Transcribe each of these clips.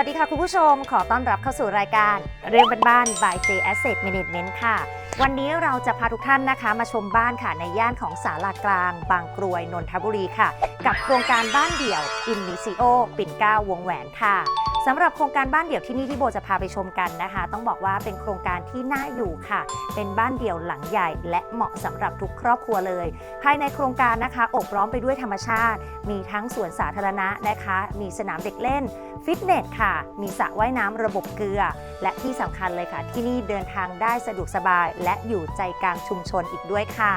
วัสดีค่ะคุณผู้ชมขอต้อนรับเข้าสู่รายการเรื่องบ้านๆ by J Asset Management ค่ะ วันนี้เราจะพาทุกท่านนะคะ มาชมบ้านค่ะในย่านของสาลากลาง บางกรวยนนทบุรีค่ะ กับโครงการบ้านเดี่ยว i n n i s i o ปิ่นเก้าวงแหวนค่ะ สำหรับโครงการบ้านเดี่ยวที่นี่ที่โบจะพาไปชมกันนะคะ ต้องบอกว่าเป็นโครงการที่น่าอยู่ค่ะ เป็นบ้านเดี่ยวหลังใหญ่ และเหมาะสำหรับทุกครอบครัวเลย ภายในโครงการนะคะอบร้อมไปด้วยธรรมชาติ มีทั้งสวนสาธารณะนะคะ มีสนามเด็กเล่นฟิตเนสค่ะ มีสระว่ายน้ำระบบเกลือ และที่สำคัญเลยค่ะ ที่นี่เดินทางได้สะดวกสบาย และอยู่ใจกลางชุมชนอีกด้วยค่ะ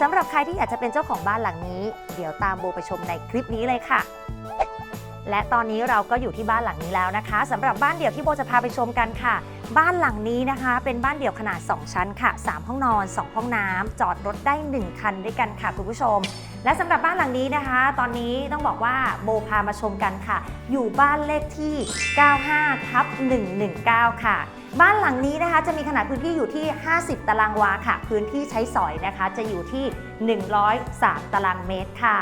สำหรับใครที่อยากจะเป็นเจ้าของบ้านหลังนี้ เดี๋ยวตามโบไปชมในคลิปนี้เลยค่ะ และตอนนี้เราก็อยู่ที่บ้านหลังนี้แล้วนะคะสำหรับบ้านเดี่ยวที่โบจะพาไปชมกันค่ะ บ้านหลังนี้นะคะ เป็นบ้านเดี่ยวขนาด 2 ชั้นค่ะ 3 ห้องนอน 2 ห้องน้ำจอดรถได้ 1 คันด้วยกันค่ะคุณผู้ชม และสำหรับบ้านหลังนี้นะคะ ตอนนี้ต้องบอกว่าโบพามาชมกันค่ะ อยู่บ้านเลขที่ 95ทับ119 ค่ะบ้านหลังนี้นะคะจะมีขนาดพื้นที่อยู่ที่ 50 ตารางวาค่ะ พื้นที่ใช้สอยนะคะ จะอยู่ที่ 103 ตารางเมตรค่ะ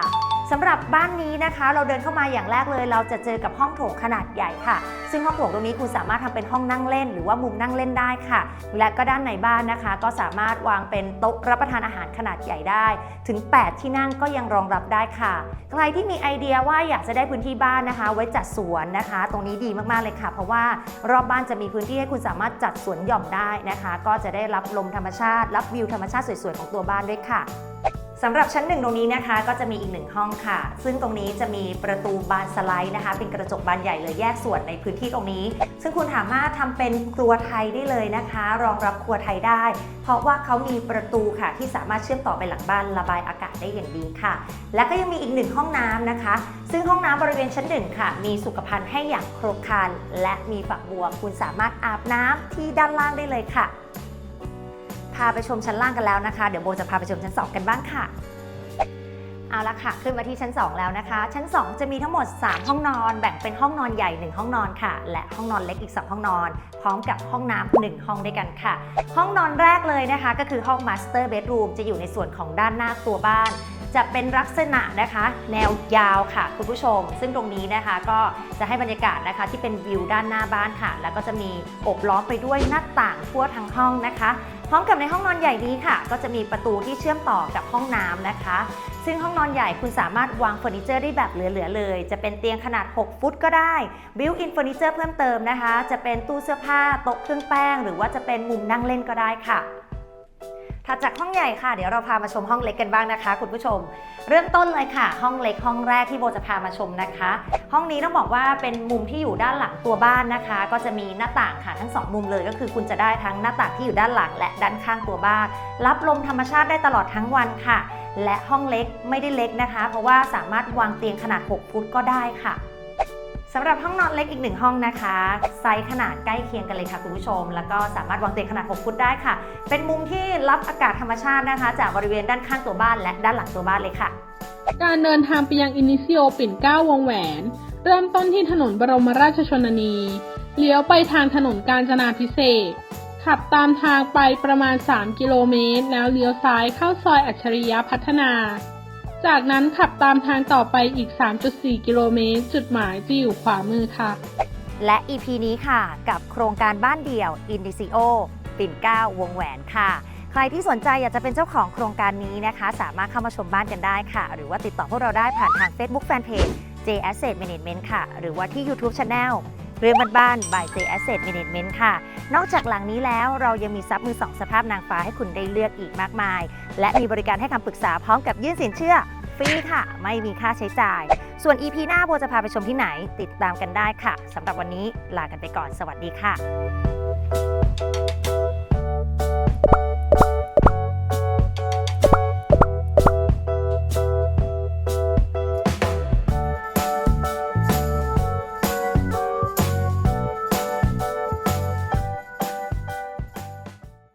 สำหรับบ้านนี้นะคะ เราเดินเข้ามาอย่างแรกเลย เราจะเจอกับห้องโถงขนาดใหญ่ค่ะ ซึ่งห้องโถงตรงนี้คุณสามารถทำเป็นห้องนั่งเล่น หรือว่ามุมนั่งเล่นได้ค่ะ และก็ด้านในบ้านนะคะ ก็สามารถวางเป็นโต๊ะรับประทานอาหารขนาดใหญ่ได้ ถึง 8 ที่นั่งก็ยังรองรับได้ค่ะ ใครที่มีไอเดียว่าอยากจะได้พื้นที่บ้านนะคะ ไว้จัดสวนนะคะ ตรงนี้ดีมากๆเลยค่ะ เพราะว่ารอบบ้านจะมีพื้นที่ให้คุณสามารถจัดสวนหย่อมได้นะคะ ก็จะได้รับลมธรรมชาติ รับวิวธรรมชาติสวยๆของตัวบ้านด้วยค่ะ สำหรับชั้นหนึ่งตรงนี้นะคะก็จะมีอีกหนึ่งห้องค่ะ ซึ่งตรงนี้จะมีประตูบานสไลด์นะคะ เป็นกระจกบานใหญ่เลยแยกส่วนในพื้นที่ตรงนี้ ซึ่งคุณสามารถทำเป็นครัวไทยได้เลยนะคะ รองรับครัวไทยได้ เพราะว่าเขามีประตูค่ะ ที่สามารถเชื่อมต่อไปหลังบ้านระบายอากาศได้อย่างดีค่ะ และก็ยังมีอีกหนึ่งห้องน้ำนะคะ ซึ่งห้องน้ำบริเวณชั้นหนึ่งค่ะ มีสุขภัณฑ์ให้อย่างครบครันและมีฝักบัวคุณสามารถอาบน้ำที่ด้านล่างได้เลยค่ะ พาไปชมชั้นล่างกันแล้วนะคะ เดี๋ยวโบจะพาไปชมชั้นสองกันบ้างค่ะ เอาละค่ะ ขึ้นมาที่ชั้น 2 แล้วนะคะ ชั้น 2 จะมีทั้งหมด 3 ห้องนอน แบ่งเป็นห้องนอนใหญ่ 1 ห้องนอนค่ะ และห้องนอนเล็กอีก 2 ห้องนอน พร้อมกับห้องน้ำ1ห้องด้วยกันค่ะ ห้องนอนแรกเลยนะคะ ก็คือห้อง Master Bedroom จะอยู่ในส่วนของด้านหน้าตัวบ้านจะเป็นลักษณะนะคะแนวยาวค่ะคุณผู้ชม ซึ่งตรงนี้นะคะก็จะให้บรรยากาศนะคะที่เป็นวิวด้านหน้าบ้านค่ะ แล้วก็จะมีอบล้อมไปด้วยหน้าต่างทั่วทั้งห้องนะคะ พร้อมกับในห้องนอนใหญ่นี้ค่ะ ก็จะมีประตูที่เชื่อมต่อกับห้องน้ำนะคะ ซึ่งห้องนอนใหญ่คุณสามารถวางเฟอร์นิเจอร์ได้แบบเหลือๆเลย จะเป็นเตียงขนาด 6 ฟุตก็ได้บิวอินเฟอร์นิเจอร์เพิ่มเติมนะคะ จะเป็นตู้เสื้อผ้าโต๊ะเครื่องแป้ง หรือว่าจะเป็นมุมนั่งเล่นก็ได้ค่ะ ถัดจากห้องใหญ่ค่ะ เดี๋ยวเราพามาชมห้องเล็กกันบ้างนะคะ คุณผู้ชม เริ่มต้นเลยค่ะ ห้องเล็กห้องแรกที่โบจะพามาชมนะคะ ห้องนี้ต้องบอกว่าเป็นมุมที่อยู่ด้านหลังตัวบ้านนะคะ ก็จะมีหน้าต่างค่ะทั้งสองมุมเลยก็คือคุณจะได้ทั้งหน้าต่างที่อยู่ด้านหลัง และด้านข้างตัวบ้าน รับลมธรรมชาติได้ตลอดทั้งวันค่ะ และห้องเล็กไม่ได้เล็กนะคะ เพราะว่าสามารถวางเตียงขนาด 6 ฟุตก็ได้ค่ะ สำหรับห้องนอนเล็กอีกหนึ่งห้องนะคะ ไซส์ขนาดใกล้เคียงกันเลยค่ะคุณผู้ชม แล้วก็สามารถวางเตียงขนาด 6 ฟุตได้ค่ะ เป็นมุมที่รับอากาศธรรมชาตินะคะ จากบริเวณด้านข้างตัวบ้านและด้านหลังตัวบ้านเลยค่ะ การเดินทางไปยังอินิซิโอปิ่นเกล้าวงแหวน เริ่มต้นที่ถนนบรมราชชนนี เลี้ยวไปทางถนนกาญจนาพิเศษขับตามทางไปประมาณ 3 กิโลเมตร แล้วเลี้ยวซ้ายเข้าซอยอัจฉริยะพัฒนา จากนั้นขับตามทางต่อไปอีก 3.4 กิโลเมตร จุดหมายจะอยู่ขวามือค่ะ และ EP นี้ค่ะกับโครงการบ้านเดี่ยว i n d i c i o ปิ่นเก้าวงแหวนค่ะ ใครที่สนใจอยากจะเป็นเจ้าของโครงการนี้นะคะ สามารถเข้ามาชมบ้านกันได้ค่ะ หรือว่าติดต่อพวกเราได้ผ่านทาง Facebook Fanpage J Asset Management ค่ะ หรือว่าที่ YouTube Channel เรื่องบ้านๆ by J Asset Management ค่ะ นอกจากหลังนี้แล้วเรายังมีซับมือสองสภาพนางฟ้าให้คุณได้เลือกอีกมากมาย และมีบริการให้คำปรึกษาพร้อมกับยื่นสินเชื่อ รีค่ะ ไม่มีค่าใช้จ่าย ส่วน EP หน้าโบจะพาไปชมที่ไหน ติดตามกันได้ค่ะสำหรับวันนี้ลากันไปก่อนสวัสดีค่ะ